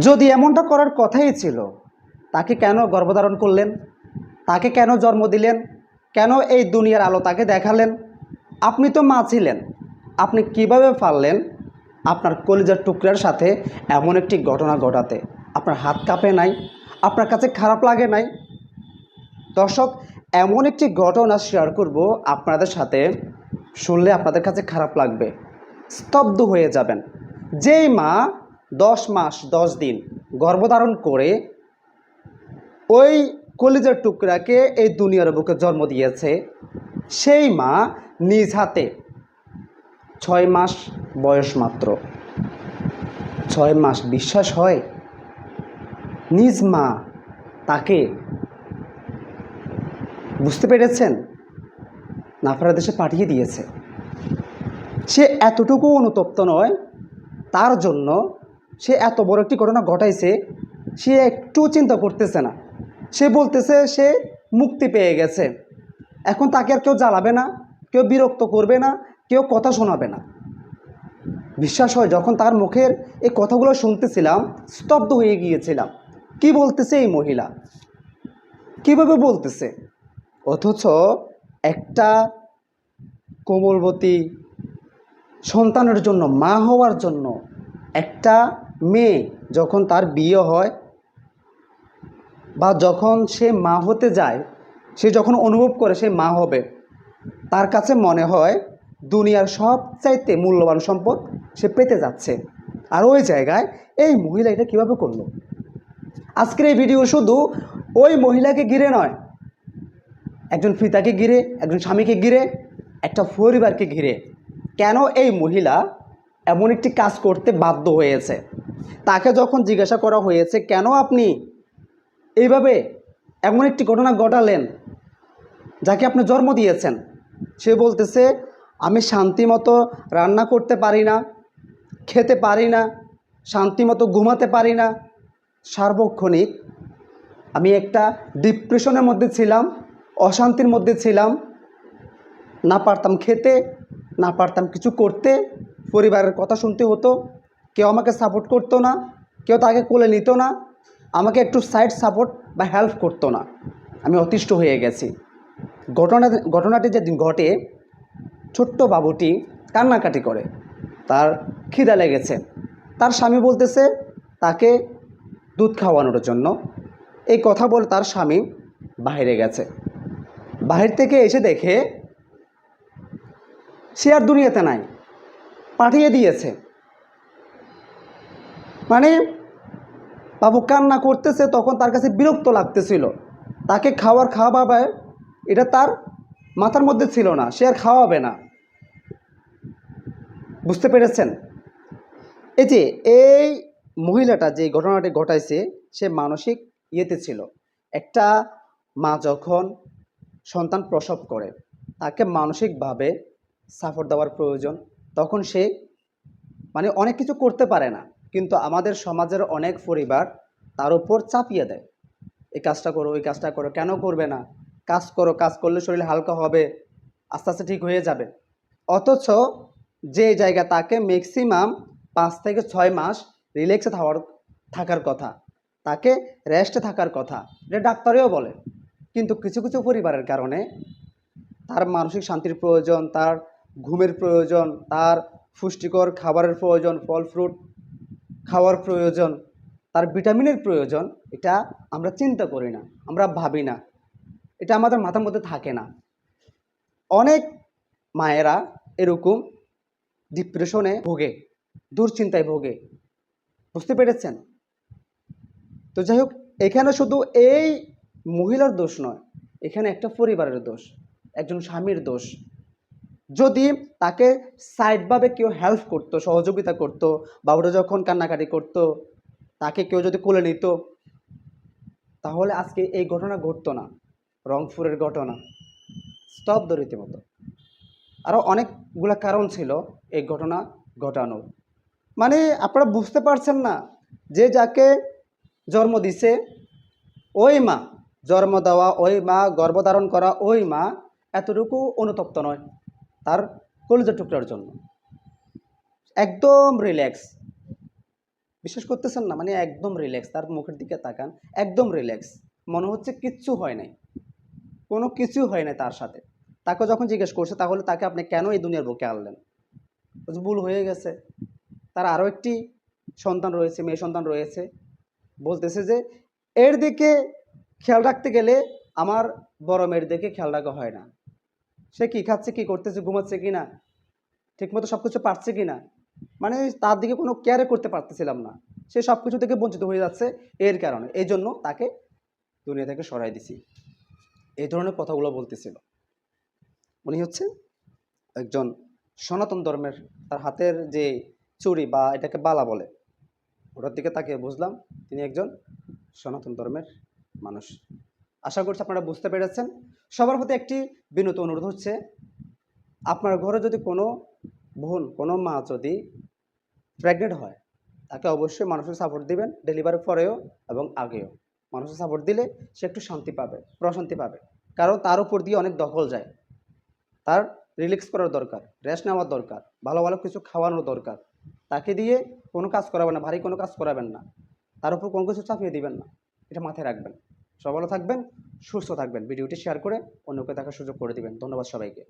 যদি এমনটা করার কথাই ছিল, তাকে কেন গর্ভধারণ করলেন? তাকে কেন জন্ম দিলেন? কেন এই দুনিয়ার আলো তাকে দেখালেন? আপনি তো মা ছিলেন। আপনি কীভাবে পারলেন আপনার কলিজার টুকরার সাথে এমন একটি ঘটনা ঘটাতে? আপনার হাত কাঁপে নাই? আপনার কাছে খারাপ লাগে নাই? দর্শক, এমন একটি ঘটনা শেয়ার করব আপনাদের সাথে। শুনলে আপনাদের কাছে খারাপ লাগবে। স্তব্ধ হয়ে যাবেন। যেই মা দশ মাস, দশ দিন গর্ভধারণ করে ওই কলিজার টুকরাকে এই দুনিয়ার বুকে জন্ম দিয়েছে। সেই মা নিজ হাতে ছয় মাস বয়স মাত্র। ছয় মাস বিশ্বাস হয়? নিজ মা তাকে বুঝতে পেরেছেন? নাফারা দেশে পাঠিয়ে দিয়েছে। সে এতটুকু অনুতপ্ত নয়, তার জন্য সে এত বড় একটি ঘটনা ঘটাইছে, সে একটু চিন্তা করতেছে না। সে বলতেছে সে মুক্তি পেয়ে গেছে। এখন তাকে আর কেউ জ্বালাবে না, কেউ বিরক্ত করবে না, কেউ কথা শোনাবে না। বিশ্বাস হয় যখন তার মুখের এই কথাগুলো শুনতেছিলাম, স্তব্ধ হয়ে গিয়েছিলাম। কি বলতেছে এই মহিলা? কীভাবে বলতেছে? অথচ একটা কোমলবতী সন্তানের জন্য, মা হওয়ার জন্য একটা মেয়ে যখন তার বিয়ে হয় বা যখন সে মা হতে যায়, সে যখন অনুভব করে সে মা হবে, তার কাছে মনে হয় দুনিয়ার সবচাইতে মূল্যবান সম্পদ সে পেতে যাচ্ছে। আর ওই জায়গায় এই মহিলা এটা কীভাবে করল? আজকের এই ভিডিও শুধু ওই মহিলাকে ঘিরে নয়, একজন পিতাকে ঘিরে, একজন স্বামীকে ঘিরে, একটা পরিবারকে ঘিরে। কেন এই মহিলা এমন একটি কাজ করতে বাধ্য হয়েছে? তাকে যখন জিজ্ঞাসা করা হয়েছে, কেন আপনি এইভাবে এমন একটি ঘটনা ঘটালেন যাকে আপনি জন্ম দিয়েছেন? সে বলতেছে, আমি শান্তি মতো রান্না করতে পারি না, খেতে পারি না, শান্তি মতো ঘুমাতে পারি না। সার্বক্ষণিক আমি একটা ডিপ্রেশনের মধ্যে ছিলাম, অশান্তির মধ্যে ছিলাম। না পারতাম খেতে, না পারতাম কিছু করতে, পরিবারের কথা শুনতে হতো। কেউ আমাকে সাপোর্ট করতো না, কেউ তাকে কোলে নিত না, আমাকে একটু সাইড সাপোর্ট বা হেল্প করতো না। আমি অতিষ্ঠ হয়ে গেছি। ঘটনা, ঘটনাটি যেদিন ঘটে, ছোট্ট বাবুটি কান্নাকাটি করে। তার খিদা লেগেছে। তার স্বামী বলতেছে, তাকে দুধ খাওয়ানোর জন্য। এই কথা বলে তার স্বামী বাইরে গেছে। বাহির থেকে এসে দেখে, সে আর দুনিয়াতে নাই। পাঠিয়ে দিয়েছে। মানে বাবু কান্না করতেছে, তখন তার কাছে বিরক্ত লাগতেছিল। তাকে খাওয়ার খাওয়াবে, এটা তার মাথার মধ্যে ছিল না, সে আর খাওয়াবে না। বুঝতে পেরেছেন? এই যে, এই মহিলাটা যে ঘটনাটি ঘটাইছে, সে মানসিক ইয়েতে ছিল। একটা মা যখন সন্তান প্রসব করে, তাকে মানসিকভাবে সাপোর্ট দেওয়ার প্রয়োজন, তখন সে মানে অনেক কিছু করতে পারে না। কিন্তু আমাদের সমাজের অনেক পরিবার তার উপর চাপিয়ে দেয়। এই কাজটা করো, ওই কাজটা করো, কেন করবে না? কাজ করো, কাজ করলে শরীর হালকা হবে, আস্তে আস্তে ঠিক হয়ে যাবে। অথচ যে জায়গা তাকে ম্যাক্সিমাম পাঁচ থেকে ছয় মাস রিল্যাক্সে থাকার থাকার কথা, তাকে রেস্টে থাকার কথা, এটা ডাক্তারেও বলে। কিন্তু কিছু কিছু পরিবারের কারণে তার মানসিক শান্তির প্রয়োজন, তার ঘুমের প্রয়োজন, তার পুষ্টিকর খাবারের প্রয়োজন, ফল ফ্রুট খাওয়ার প্রয়োজন, তার ভিটামিনের প্রয়োজন, এটা আমরা চিন্তা করি না, আমরা ভাবি না। এটা আমাদের মাথার মধ্যে থাকে না। অনেক মায়েরা এরকম ডিপ্রেশনে ভোগে, দুশ্চিন্তায় ভোগে। বুঝতে পেরেছেন? তো যাই হোক, এখানে শুধু এই মহিলার দোষ নয়, এখানে একটা পরিবারের দোষ, একজন স্বামীর দোষ। যদি তাকে সাইডভাবে কেউ হেল্প করতো, সহযোগিতা করতো বাবুরা যখন কান্নাকাটি করতো, তাকে কেউ যদি কোলে নিত, তাহলে আজকে এই ঘটনা ঘটতো না। রংপুরের ঘটনা। স্তব্ধ রীতিমতো। আরও অনেকগুলো কারণ ছিল এই ঘটনা ঘটানোর। মানে আপনারা বুঝতে পারছেন না, যে যাকে জন্ম দিছে, ওই মা, জন্ম দেওয়া, ওই মা, গর্ভধারণ করা, ওই মা এতটুকু অনুতপ্ত নয়। তার কলিজা টুকরার জন্য। একদম রিল্যাক্স বিশ্বাস করতেছেন না? মানে একদম রিল্যাক্স তার মুখের দিকে তাকান। একদম রিল্যাক্স মনে হচ্ছে কিচ্ছু হয় নাই। কোনো কিছু হয় নাই তার সাথে। তাকে যখন জিজ্ঞেস করছে, তাহলে তাকে আপনি কেন এই দুনিয়ার বুকে আনলেন? ভুল হয়ে গেছে। তার আরও একটি সন্তান রয়েছে, মেয়ে সন্তান রয়েছে। বলতেছে যে, এর দিকে খেয়াল রাখতে গেলে আমার বড় মেয়ের দিকে খেয়াল রাখা হয় না। সে কি খাচ্ছে, কি করতেছে, ঘুমাচ্ছে কি না ঠিকমতো সব কিছু পারছে কি না মানে তার দিকে কোনো কেয়ারে করতে পারতেছিলাম না। সে সব কিছু থেকে বঞ্চিত হয়ে যাচ্ছে এর কারণে। এই জন্য তাকে দুনিয়া থেকে সরাই দিছি। এই ধরনের কথাগুলো বলতেছিল। উনি হচ্ছে একজন সনাতন ধর্মের, তার হাতের যে চুরি বা এটাকে বালা বলে, ওটার দিকে তাকে বুঝলাম তিনি একজন সনাতন ধর্মের মানুষ। আশা করছি আপনারা বুঝতে পেরেছেন। সবার প্রতি একটি বিনত অনুরোধ হচ্ছে, আপনার ঘরে যদি কোনো বোন, কোনো মা যদি প্রেগনেন্ট হয়, তাকে অবশ্যই মানুষের সাপোর্ট দিবেন ডেলিভারির পরেও এবং আগেও। মানুষের সাপোর্ট দিলে সে একটু শান্তি পাবে, প্রশান্তি পাবে। কারণ তার উপর দিয়ে অনেক দখল যায়। তার রিল্যাক্স করার দরকার রেস্ট নেওয়ার দরকার, ভালো ভালো কিছু খাওয়ানোর দরকার। তাকে দিয়ে কোনো কাজ করাবেন না, ভারী কোনো কাজ করাবেন না। তার উপর কোনো কিছু চাপিয়ে দিবেন না। এটা মাথায় রাখবেন। সব ভালো থাকবেন, সুস্থ থাকবেন। ভিডিওটি শেয়ার করে অন্যকে দেখার সুযোগ করে দিবেন। ধন্যবাদ সবাইকে।